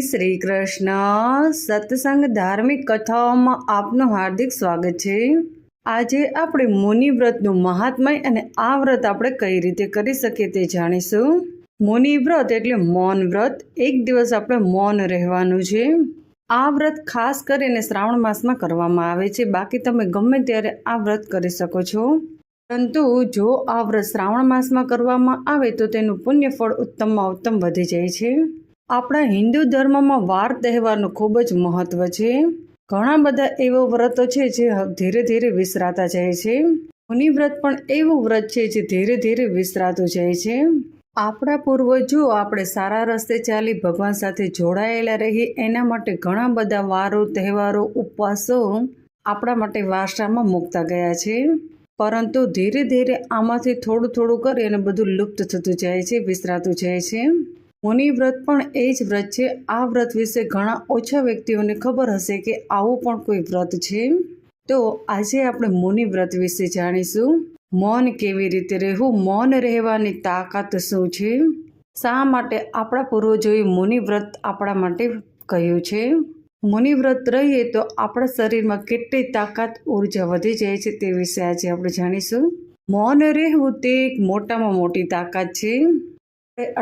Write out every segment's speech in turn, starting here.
શ્રી કૃષ્ણ સત્સંગ ધાર્મિક કથાઓમાં આપનું હાર્દિક સ્વાગત છે. આજે આપણે મુનિવ્રતનું મહાત્મય અને આ વ્રત આપણે કઈ રીતે કરી શકીએ તે જાણીશું. મુનિવ્રત એટલે મૌન વ્રત. એક દિવસ આપણે મૌન રહેવાનું છે. આ વ્રત ખાસ કરીને શ્રાવણ માસમાં કરવામાં આવે છે. બાકી તમે ગમે ત્યારે આ વ્રત કરી શકો છો. પરંતુ જો આ વ્રત શ્રાવણ માસમાં કરવામાં આવે તો તેનું પુણ્ય ફળ ઉત્તમમાં ઉત્તમ વધી જાય છે. આપણા હિન્દુ ધર્મમાં વાર તહેવારનું ખૂબ જ મહત્વ છે. ઘણા બધા એવા વ્રતો છે જે ધીરે ધીરે વિસરાતા જાય છે. મુનિવ્રત પણ એવું વ્રત છે જે ધીરે ધીરે વિસરાતું જાય છે. આપણા પૂર્વજો આપણે સારા રસ્તે ચાલી ભગવાન સાથે જોડાયેલા રહીએ એના માટે ઘણા બધા વારો, તહેવારો, ઉપવાસો આપણા માટે વારસામાં મૂકતા ગયા છે. પરંતુ ધીરે ધીરે આમાંથી થોડું થોડું કરી અને બધું લુપ્ત થતું જાય છે, વિસરાતું જાય છે. મુનિ વ્રત પણ એ જ વ્રત છે. આ વ્રત વિશે ઘણા ઓછા વ્યક્તિઓને ખબર હશે કે આવું પણ કોઈ વ્રત છે. તો આજે આપણે મુનિ વ્રત વિશે જાણીશું. મૌન કેવી રીતે રહેવું? મૌન રહેવાની તાકાત શું છે? શા માટે આપણા પૂર્વજોએ મુનિ વ્રત આપણા માટે કહ્યું છે? મુનિ વ્રત રહીએ તો આપણા શરીરમાં કેટલી તાકાત, ઊર્જા વધી જાય છે તે વિશે આજે આપણે જાણીશું. મૌન રહેવું તે એક મોટામાં મોટી તાકાત છે.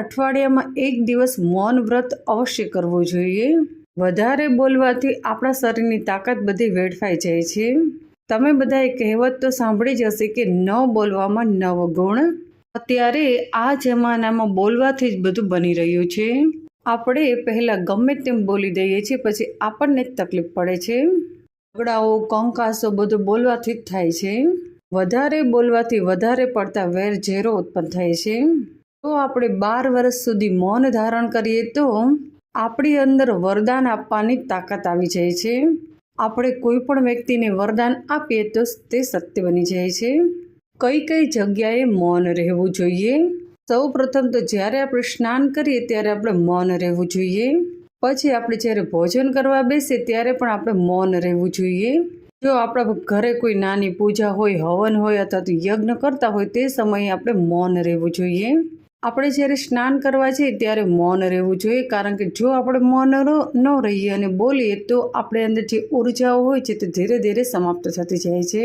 અઠવાડિયામાં એક દિવસ મૌન વ્રત અવશ્ય કરવું જોઈએ. વધારે બોલવાથી આપણા શરીરની તાકાત બધી વેડફાઈ જાય છે. તમે બધાએ કહેવત તો સાંભળી જ હશે કે ન બોલવામાં નવ ગુણ. અત્યારે આ જમાનામાં બોલવાથી જ બધું બની રહ્યું છે. આપણે પહેલાં ગમે તેમ બોલી દઈએ છીએ, પછી આપણને જ તકલીફ પડે છે. ઝઘડાઓ, કંકાસો બધું બોલવાથી જ થાય છે. વધારે બોલવાથી વધારે પડતા વેર ઝેરો ઉત્પન્ન થાય છે. તો આપણે બાર વર્ષ સુધી મૌન ધારણ કરીએ તો આપણી અંદર વરદાન આપવાની તાકાત આવી જાય છે. આપણે કોઈ પણ વ્યક્તિને વરદાન આપીએ તો તે સત્ય બની જાય છે. કઈ કઈ જગ્યાએ મૌન રહેવું જોઈએ? સૌ પ્રથમ તો જ્યારે આપણે સ્નાન કરીએ ત્યારે આપણે મૌન રહેવું જોઈએ. પછી આપણે જ્યારે ભોજન કરવા બેસીએ ત્યારે પણ આપણે મૌન રહેવું જોઈએ. જો આપણા ઘરે કોઈ નાની પૂજા હોય, હવન હોય અથવા તો યજ્ઞ કરતા હોય તે સમયે આપણે મૌન રહેવું જોઈએ. આપણે જ્યારે સ્નાન કરવા જઈએ ત્યારે મૌન રહેવું જોઈએ કારણ કે જો આપણે મૌન ન રહીએ અને બોલીએ તો આપણે અંદર જે ઉર્જાઓ હોય છે તે ધીરે ધીરે સમાપ્ત થતી જાય છે.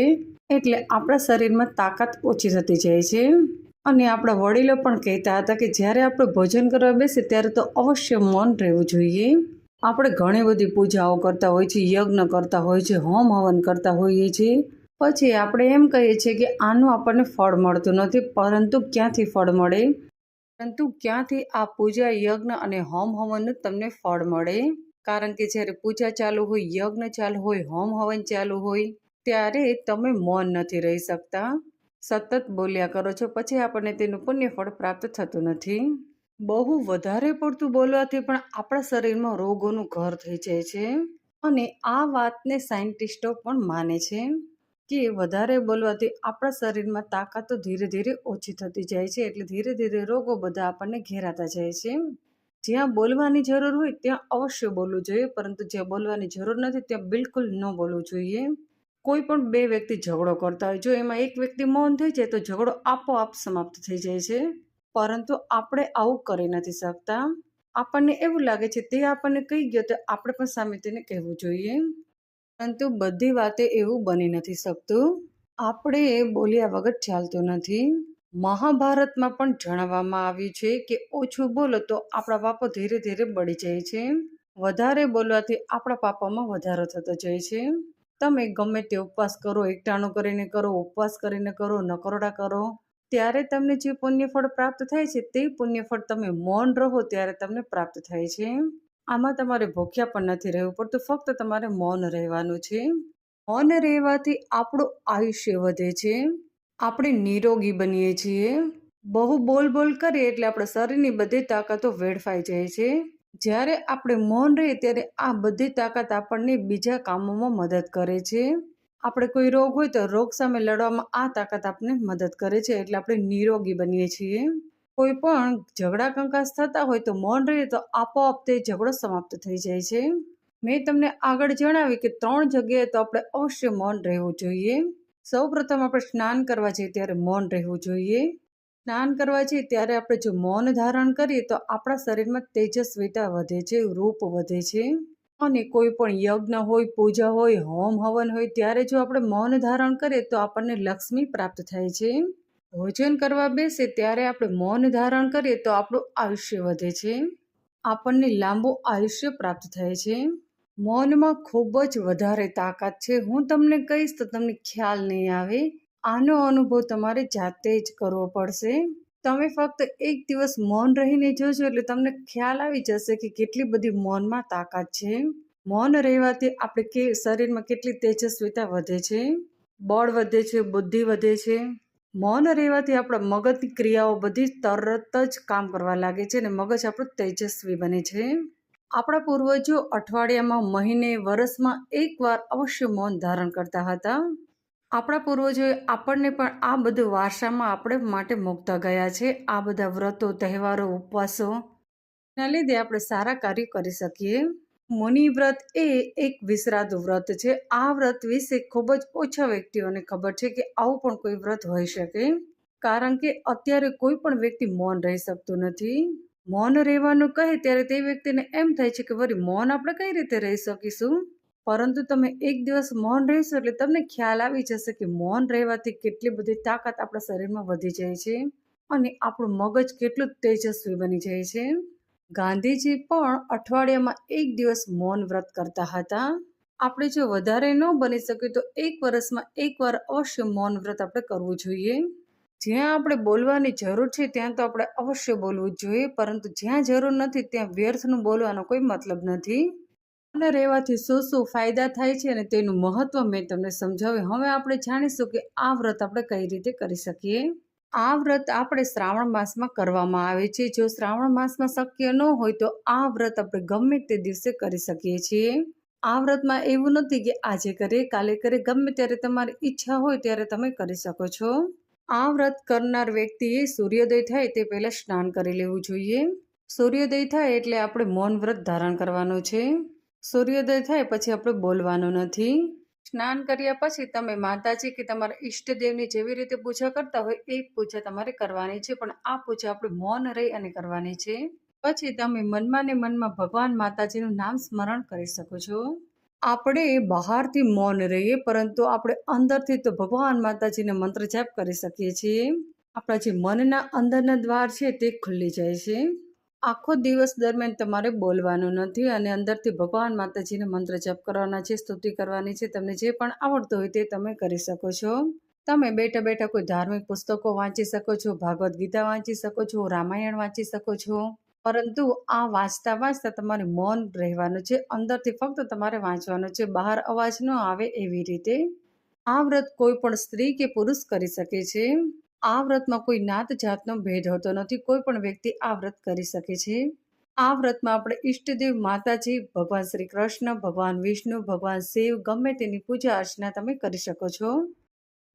એટલે આપણા શરીરમાં તાકાત ઓછી થતી જાય છે. અને આપણા વડીલો પણ કહેતા હતા કે જ્યારે આપણે ભોજન કરવા બેસીએ ત્યારે તો અવશ્ય મૌન રહેવું જોઈએ. આપણે ઘણી બધી પૂજાઓ કરતા હોય છે, યજ્ઞ કરતા હોય છે, હોમ હવન કરતા હોઈએ છીએ. પછી આપણે એમ કહીએ છીએ કે આનું આપણને ફળ મળતું નથી, પરંતુ ક્યાંથી ફળ મળે? પરંતુ ક્યાંથી આ પૂજા, યજ્ઞ અને હોમ હવનનું તમને ફળ મળે? કારણ કે જ્યારે પૂજા ચાલુ હોય, યજ્ઞ ચાલુ હોય, હોમ હવન ચાલુ હોય, ત્યારે તમે મૌન નથી રહી શકતા. સતત બોલ્યા કરો છો, પછી આપણને તેનું પુણ્યફળ પ્રાપ્ત થતું નથી. બહુ વધારે પડતું બોલવાથી પણ આપણા શરીરમાં રોગોનું ઘર થઈ જાય છે. અને આ વાતને સાયન્ટિસ્ટો પણ માને છે કે વધારે બોલવાથી આપણા શરીરમાં તાકાત તો ધીરે ધીરે ઓછી થતી જાય છે, એટલે ધીરે ધીરે રોગો બધા આપણને ઘેરાતા જાય છે. જ્યાં બોલવાની જરૂર હોય ત્યાં અવશ્ય બોલવું જોઈએ, પરંતુ જ્યાં બોલવાની જરૂર નથી ત્યાં બિલકુલ ન બોલવું જોઈએ. કોઈ પણ બે વ્યક્તિ ઝઘડો કરતા હોય, જો એમાં એક વ્યક્તિ મૌન થઈ જાય તો ઝઘડો આપોઆપ સમાપ્ત થઈ જાય છે. પરંતુ આપણે આવું કરી નથી શકતા. આપણને એવું લાગે છે તે આપણને કહી ગયો તો આપણે પણ સામે તેને કહેવું જોઈએ. પરંતુ બધી વાતે એવું બની નથી શકતું. આપણે બોલ્યા વગર ચાલતું નથી. મહાભારતમાં પણ જણાવવામાં આવ્યું છે કે ઓછું બોલો તો આપણા પાપો ધીરે ધીરે બળી જાય છે. વધારે બોલવાથી આપણા પાપોમાં વધારો થતો જાય છે. તમે ગમે તે ઉપવાસ કરો, એકટાણું કરીને કરો, ઉપવાસ કરીને કરો, નકરોડા કરો, ત્યારે તમને જે પુણ્યફળ પ્રાપ્ત થાય છે, તે પુણ્યફળ તમે મૌન રહો ત્યારે તમને પ્રાપ્ત થાય છે. આમાં તમારે ભૂખ્યા પણ નથી રહેવું પડતું, ફક્ત તમારે મૌન રહેવાનું છે. મૌન રહેવાથી આપણું આયુષ્ય વધે છે. આપણે નિરોગી બનીએ છીએ. બહુ બોલ બોલ કરીએ એટલે આપણા શરીરની બધી તાકાતો વેડફાઈ જાય છે. જ્યારે આપણે મૌન રહીએ ત્યારે આ બધી તાકાત આપણને બીજા કામોમાં મદદ કરે છે. આપણે કોઈ રોગ હોય તો રોગ સામે લડવામાં આ તાકાત આપણને મદદ કરે છે. એટલે આપણે નિરોગી બનીએ છીએ. કોઈ પણ ઝઘડા કંકાસ થતા હોય તો મૌન રહીએ તો આપોઆપ તે ઝઘડો સમાપ્ત થઈ જાય છે. મેં તમને આગળ જણાવ્યું કે ત્રણ જગ્યાએ તો આપણે અવશ્ય મૌન રહેવું જોઈએ. સૌ પ્રથમ આપણે સ્નાન કરવા જઈએ ત્યારે મૌન રહેવું જોઈએ. સ્નાન કરવા જઈએ ત્યારે આપણે જો મૌન ધારણ કરીએ તો આપણા શરીરમાં તેજસ્વીતા વધે છે, રૂપ વધે છે. અને કોઈ પણ યજ્ઞ હોય, પૂજા હોય, હોમ હવન હોય, ત્યારે જો આપણે મૌન ધારણ કરીએ તો આપણને લક્ષ્મી પ્રાપ્ત થાય છે. ભોજન કરવા બેસે ત્યારે આપણે મૌન ધારણ કરીએ તો આપણું આયુષ્ય વધે છે. આપણને લાંબુ આયુષ્ય પ્રાપ્ત થાય છે. મૌનમાં ખૂબ જ વધારે તાકાત છે. હું તમને કહીશ તો તમને ખ્યાલ નહીં આવે. આનો અનુભવ તમારે જાતે જ કરવો પડશે. તમે ફક્ત એક દિવસ મૌન રહીને જોજો, એટલે તમને ખ્યાલ આવી જશે કે કેટલી બધી મૌનમાં તાકાત છે. મૌન રહેવાથી આપણે કે, શરીરમાં કેટલી તેજસ્વીતા વધે છે, બળ વધે છે, બુદ્ધિ વધે છે. મૌન રહેવાથી આપણા મગજની ક્રિયાઓ બધી તરત જ કામ કરવા લાગે છે અને મગજ આપણું તેજસ્વી બને છે. આપણા પૂર્વજો અઠવાડિયામાં, મહિને, વર્ષમાં એકવાર અવશ્ય મૌન ધારણ કરતા હતા. આપણા પૂર્વજોએ આપણને પણ આ બધું વારસામાં આપણે માટે મૂકતા ગયા છે. આ બધા વ્રતો, તહેવારો, ઉપવાસો ના લીધે આપણે સારા કાર્ય કરી શકીએ. મુનિ વ્રત એ એક વિશ્રાદ વ્રત છે. આ વ્રત વિશે ખૂબ જ ઓછા વ્યક્તિઓને ખબર છે કે આવું પણ કોઈ વ્રત હોઈ શકે. કારણ કે અત્યારે કોઈ પણ વ્યક્તિ મૌન રહી શકતું નથી. મૌન રહેવાનું કહે ત્યારે તે વ્યક્તિને એમ થાય છે કે વળી મૌન આપણે કઈ રીતે રહી શકીશું? પરંતુ તમે એક દિવસ મૌન રહેશો એટલે તમને ખ્યાલ આવી જશે કે મૌન રહેવાથી કેટલી બધી તાકાત આપણા શરીરમાં વધી જાય છે અને આપણું મગજ કેટલું તેજસ્વી બની જાય છે. ગાંધીજી પણ અઠવાડિયામાં એક દિવસ મૌન વ્રત કરતા હતા. આપણે જો વધારે ન બની શકીએ તો એક વર્ષમાં એકવાર અવશ્ય મૌન વ્રત આપણે કરવું જોઈએ. જ્યાં આપણે બોલવાની જરૂર છે ત્યાં તો આપણે અવશ્ય બોલવું જોઈએ, પરંતુ જ્યાં જરૂર નથી ત્યાં વ્યર્થનું બોલવાનો કોઈ મતલબ નથી. અને રહેવાથી શું શું ફાયદા થાય છે અને તેનું મહત્વ મેં તમને સમજાવ્યું. હવે આપણે જાણીશું કે આ વ્રત આપણે કઈ રીતે કરી શકીએ. આ વ્રત આપણે શ્રાવણ માસમાં કરવામાં આવે છે. જો શ્રાવણ માસમાં શક્ય ન હોય તો આ વ્રત આપણે ગમે તે દિવસે કરી શકીએ છીએ. આ વ્રતમાં એવું નથી કે આજે કરે કાલે કરે ગમે ત્યારે તમારી ઈચ્છા હોય ત્યારે તમે કરી શકો છો. આ વ્રત કરનાર વ્યક્તિએ સૂર્યોદય થાય તે પહેલાં સ્નાન કરી લેવું જોઈએ. સૂર્યોદય થાય એટલે આપણે મૌન વ્રત ધારણ કરવાનું છે. સૂર્યોદય થાય પછી આપણે બોલવાનું નથી. સ્નાન કર્યા પછી તમે માતાજી કે તમારા ઈષ્ટદેવની જેવી રીતે પૂજા કરતા હોય એ પૂજા તમારે કરવાની છે, પણ આ પૂજા આપણે મૌન રહી અને કરવાની છે. પછી તમે મનમાં ને મનમાં ભગવાન માતાજીનું નામ સ્મરણ કરી શકો છો. આપણે બહારથી મૌન રહીએ, પરંતુ આપણે અંદરથી તો ભગવાન માતાજીને મંત્ર જાપ કરી શકીએ છીએ. આપણા જે મનના અંદરના દ્વાર છે તે ખુલ્લી જાય છે. આખો દિવસ દરમિયાન તમારે બોલવાનું નથી અને અંદરથી ભગવાન માતાજીને મંત્ર જપ કરવાના છે, સ્તુતિ કરવાની છે, તમને જે પણ આવડતું હોય તે તમે કરી શકો છો. તમે બેઠા બેઠા કોઈ ધાર્મિક પુસ્તકો વાંચી શકો છો, ભાગવદ્ ગીતા વાંચી શકો છો, રામાયણ વાંચી શકો છો. પરંતુ આ વાંચતા વાંચતા તમારે મૌન રહેવાનું છે, અંદરથી ફક્ત તમારે વાંચવાનું છે, બહાર અવાજ ન આવે એવી રીતે. આ વ્રત કોઈ પણ સ્ત્રી કે પુરુષ કરી શકે છે. આ વ્રતમાં કોઈ નાત જાતનો ભેદ હોતો નથી. કોઈ પણ વ્યક્તિ આ વ્રત કરી શકે છે. આ વ્રતમાં આપણે ઈષ્ટદેવ માતાજી, ભગવાન શ્રી કૃષ્ણ, ભગવાન વિષ્ણુ, ભગવાન શિવ ગમે તેની પૂજા અર્ચના તમે કરી શકો છો.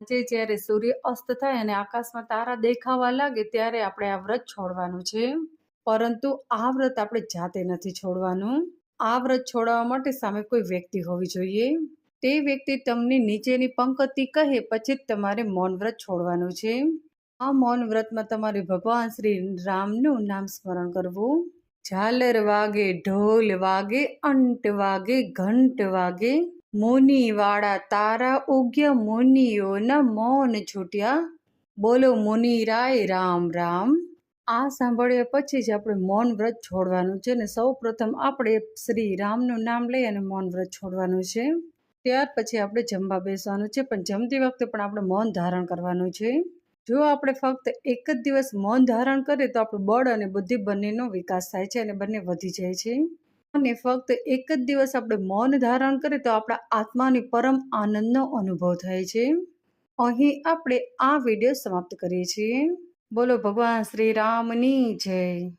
જે જ્યારે સૂર્ય અસ્ત થાય અને આકાશમાં તારા દેખાવા લાગે ત્યારે આપણે આ વ્રત છોડવાનું છે. પરંતુ આ વ્રત આપણે જાતે નથી છોડવાનું. આ વ્રત છોડવા માટે સામે કોઈ વ્યક્તિ હોવી જોઈએ. તે વ્યક્તિ તમને નીચેની પંક્તિ કહે, પછી જ તમારે મૌન વ્રત છોડવાનું છે. આ મૌન વ્રતમાં તમારે ભગવાન શ્રી રામનું નામ સ્મરણ કરવું. ઝાલર વાગે, ઢોલ વાગે, અંટ વાગે, ઘંટ વાગે. મુનિ વાળા તારા ઉગ્ય મુનિઓના મૌન છૂટ્યા. બોલો મુનિ રાય રામ રામ. આ સાંભળ્યા પછી જ આપણે મૌન વ્રત છોડવાનું છે અને સૌ પ્રથમ આપણે શ્રી રામનું નામ લઈ અને મૌન વ્રત છોડવાનું છે. ત્યાર પછી આપણે જમવા બેસવાનું છે. પણ જમતી વખતે પણ આપણે મૌન ધારણ કરવાનું છે. જો આપણે ફક્ત એક જ દિવસ મૌન ધારણ કરીએ તો આપણું બળ અને બુદ્ધિ બંનેનો વિકાસ થાય છે અને બંને વધી જાય છે. અને ફક્ત એક જ દિવસ આપણે મૌન ધારણ કરીએ તો આપણા આત્માની પરમ આનંદનો અનુભવ થાય છે. અહીં આપણે આ વીડિયો સમાપ્ત કરીએ છીએ. બોલો ભગવાન શ્રી રામની જય.